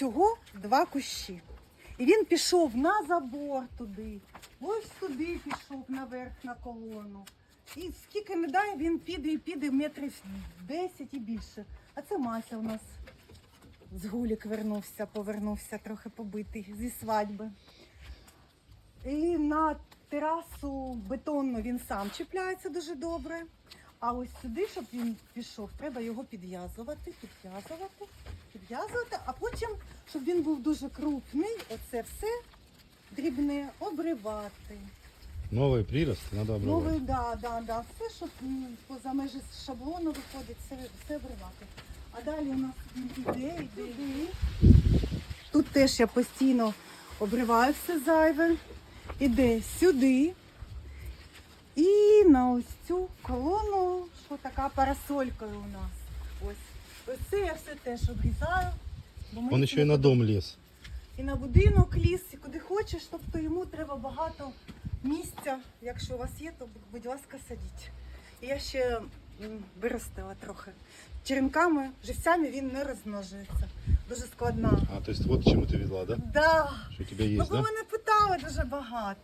всього два кущі. І він пішов на забор туди, ось туди пішов наверх на колону. І скільки не дай, він піде і піде метрів 10 і більше. А це Мася у нас з гулік вернувся, повернувся трохи побитий зі свадьби. І на терасу бетонну він сам чіпляється дуже добре. А ось сюди, щоб він пішов, треба його підв'язувати, підв'язувати, підв'язувати, а потім, щоб він був дуже крупний, оце все дрібне обривати. Новый прирост надо обрывать. Новий, да, да, да. Все, щоб м, поза межі шаблону виходить, все, все обривати. А далі у нас він іде, іде, іде. Тут теж я постійно обриваю все зайве. Іде сюди. І на ось цю колону, що така парасолькою у нас. Ось. Ось це я все теж обрізаю. Бо Он це еще на дом лез. і на будинок ліс, і куди хочеш, тобто йому треба багато місця. Якщо у вас є, то будь ласка, садіть. І я ще виростила трохи. Черенками, живцями він не розмножується. Дуже складна. А, то есть вот к чему ты вела, да? Да. Что у тебя Ну, бо да? мене питали дуже багато.